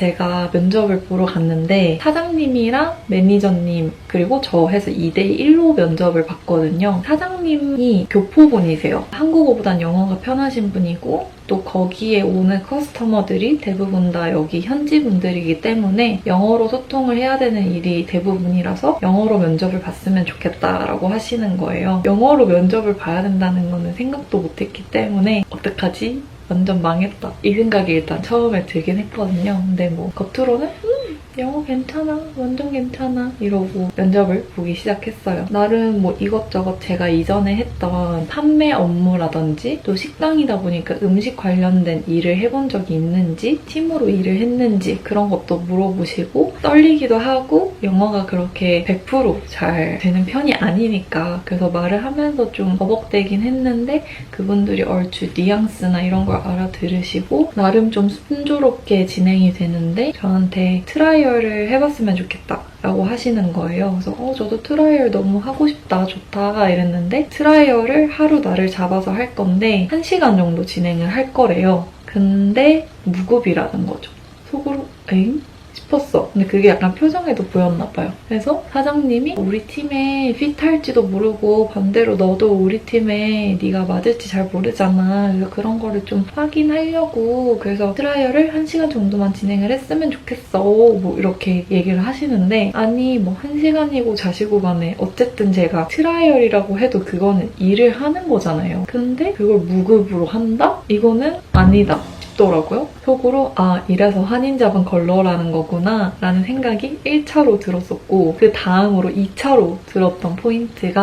제가 면접을 보러 갔는데 사장님이랑 매니저님 그리고 저 해서 2대1로 면접을 봤거든요. 사장님이 교포분이세요. 한국어보단 영어가 편하신 분이고 또 거기에 오는 커스터머들이 대부분 다 여기 현지 분들이기 때문에 영어로 소통을 해야 되는 일이 대부분이라서 영어로 면접을 봤으면 좋겠다라고 하시는 거예요. 영어로 면접을 봐야 된다는 거는 생각도 못했기 때문에 어떡하지? 완전 망했다. 이 생각이 일단 처음에 들긴 했거든요. 근데 뭐 겉으로는 음, 영어 괜찮아. 완전 괜찮아. 이러고 면접을 보기 시작했어요. 나름 뭐 이것저것 제가 이전에 했던 판매 업무라든지 또 식당이다 보니까 음식 관련된 일을 해본 적이 있는지 팀으로 일을 했는지 그런 것도 물어보시고 떨리기도 하고 영어가 그렇게 100%잘 되는 편이 아니니까 그래서 말을 하면서 좀 버벅대긴 했는데 그분들이 얼추 뉘앙스나 이런 걸 알아들으시고 나름 좀 순조롭게 진행이 되는데 저한테 트라이 얼을 해봤으면 좋겠다. 라고 하시는 거예요. 그래서 어 저도 트라이얼 너무 하고 싶다 좋다 이랬는데 트라이얼을 하루 날을 잡아서 할 건데 1시간 정도 진행을 할 거래요. 근데 무급이라는 거죠. 속으로 엥? 싶었어. 근데 그게 약간 표정에도 보였나 봐요. 그래서 사장님이 우리 팀에 핏할지도 모르고 반대로 너도 우리 팀에 네가 맞을지 잘 모르잖아. 그래서 그런 거를 좀 확인하려고 그래서 트라이얼을 1시간 정도만 진행을 했으면 좋겠어. 뭐 이렇게 얘기를 하시는데 아니 뭐 1시간이고 자시고 간에 어쨌든 제가 트라이얼이라고 해도 그거는 일을 하는 거잖아요. 근데 그걸 무급으로 한다? 이거는 아니다. 싶더라고요. 속으로 아 이래서 한인잡은 걸러라는 거구나 라는 생각이 1차로 들었었고 그 다음으로 2차로 들었던 포인트가